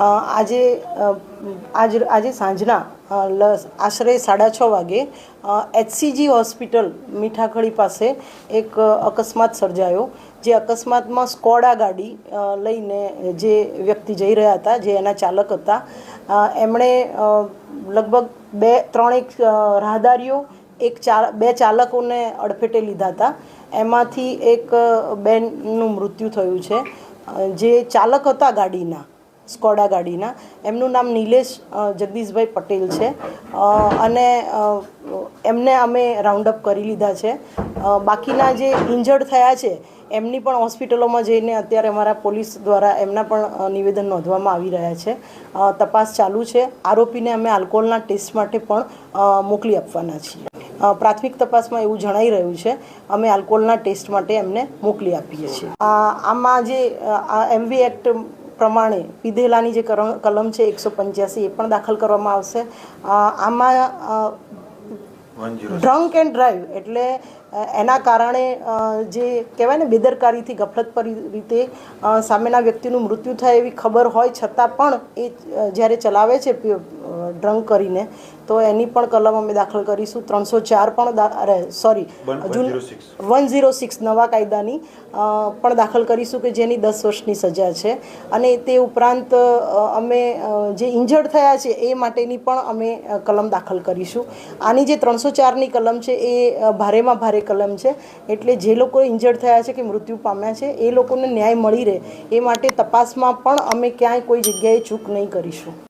આજે આજ, આજે સાંજના આશરે સાડા છ વાગે એચસીજી હોસ્પિટલ, મીઠાખડી પાસે એક અકસ્માત સર્જાયો, જે અકસ્માતમાં સ્કોડા ગાડી લઈને જે વ્યક્તિ જઈ રહ્યા હતા, જે એના ચાલક હતા એમણે લગભગ બે, ત્રણેક રાહદારીઓ, એક ચા બે ચાલકોને અડફેટે લીધા હતા. એમાંથી એક બેનનું મૃત્યુ થયું છે. જે ચાલક હતા ગાડીના સ્કોડા ગાડીના. એમનું નામ નિલેશ જગદીશભાઈ પટેલ છે. અને એમને અમે રાઉન્ડ અપ કરી લીધા છે. બાકીના જે ઇન્જર્ડ થયા છે, એમની પણ હોસ્પિટલોમાં જઈને અત્યારે અમારા પોલીસ દ્વારા એમના પણ નિવેદન નોંધવામાં આવી રહ્યા છે. તપાસ ચાલુ છે. આરોપીને અમે આલ્કોહોલના ટેસ્ટ માટે પણ મોકલી આપવાના છીએ. પ્રાથમિક તપાસમાં એવું જણાઈ રહ્યું છે, અમે આલ્કોહોલના ટેસ્ટ માટે એમને મોકલી આપીએ છીએ. આમાં જે એમવી એક્ટ પ્રમાણે પીધેલાની જે કલમ છે એકસો પંચ્યાસી એ પણ દાખલ કરવામાં આવશે. આમાં ડ્રંક એન્ડ ડ્રાઈવ એટલે એના કારણે જે કહેવાય ને બેદરકારીથી ગફલતભરી રીતે સામેના વ્યક્તિનું મૃત્યુ થાય એવી ખબર હોય છતાં પણ એ જ્યારે ચલાવે છે ડ્રંક કરીને તો એની પણ કલમ અમે દાખલ કરીશું. ત્રણસો ચાર પણ અરે sorry June one zero six નવા કાયદાની પણ દાખલ કરીશું કે જેની દસ વર્ષની સજા છે. અને તે ઉપરાંત અમે જે ઇન્જર્ડ થયા છે એ માટેની પણ અમે કલમ દાખલ કરીશું. આની જે ત્રણસો ચારની કલમ છે એ ભારેમાં ભારે કલમ છે. એટલે જે લોકો ઇન્જર્ડ થયા છે કે મૃત્યુ પામ્યા છે એ લોકોને ન્યાય મળી રહે. એ માટે તપાસમાં પણ અમે ક્યાંય કોઈ જગ્યાએ ચૂક નહીં કરીશું.